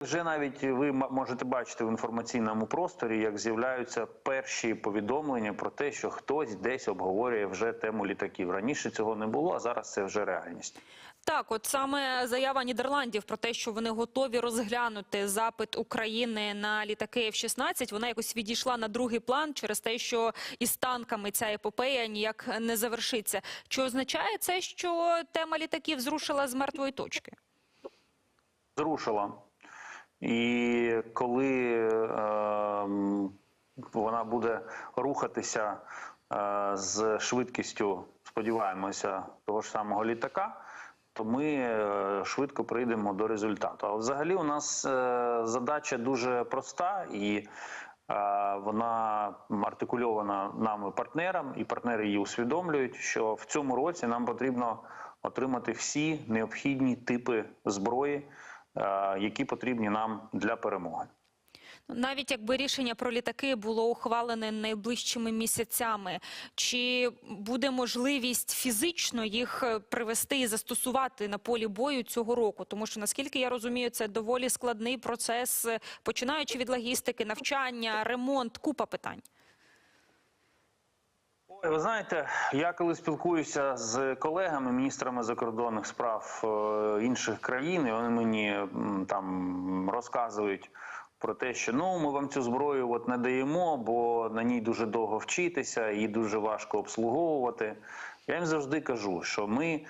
Вже навіть ви можете бачити в інформаційному просторі, як з'являються перші повідомлення про те, що хтось десь обговорює вже тему літаків. Раніше цього не було, а зараз це вже реальність. Так, от саме заява Нідерландів про те, що вони готові розглянути запит України на літаки F-16, вона якось відійшла на другий план через те, що із танками ця епопея ніяк не завершиться. Чи означає це, що тема літаків зрушила з мертвої точки? Зрушила. І коли ем, вона буде рухатися е, з швидкістю, сподіваємося, того ж самого літака, то ми е, швидко прийдемо до результату. А взагалі у нас е, задача дуже проста і е, вона артикульована нами партнерам, і партнери її усвідомлюють, що в цьому році нам потрібно отримати всі необхідні типи зброї, е, які потрібні нам для перемоги. Навіть якби рішення про літаки було ухвалене найближчими місяцями, чи буде можливість фізично їх е, привести і застосувати на полі бою цього року? Тому що наскільки я розумію, це доволі складний процес, е, починаючи від логістики, навчання, ремонт, купа питань. Ви знаєте, я коли спілкуюся з колегами, міністрами закордонних справ е, інших країн, і вони мені там розказують про те, що ну ми вам цю зброю от не даємо, бо на ній дуже довго вчитися, її дуже важко обслуговувати. Я їм завжди кажу, що ми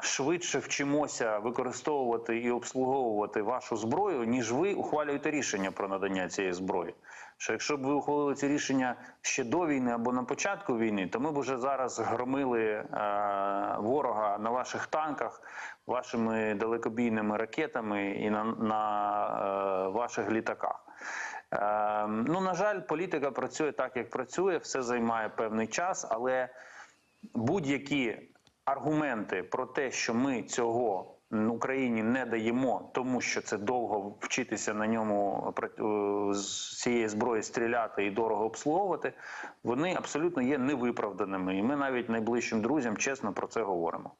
швидше вчимося використовувати і обслуговувати вашу зброю, ніж ви ухвалюєте рішення про надання цієї зброї. Що якщо б ви ухвалили ці рішення ще до війни або на початку війни, то ми б уже зараз громили е, ворога на ваших танках, вашими далекобійними ракетами і на, на е, ваших літаках. Е, ну, на жаль, політика працює так, як працює, все займає певний час, але будь-які аргументи про те, що ми цього Україні не даємо, тому що це довго вчитися на ньому е, з цієї зброї стріляти і дорого обслуговувати, вони абсолютно є невиправданими. І ми навіть найближчим друзям чесно про це говоримо.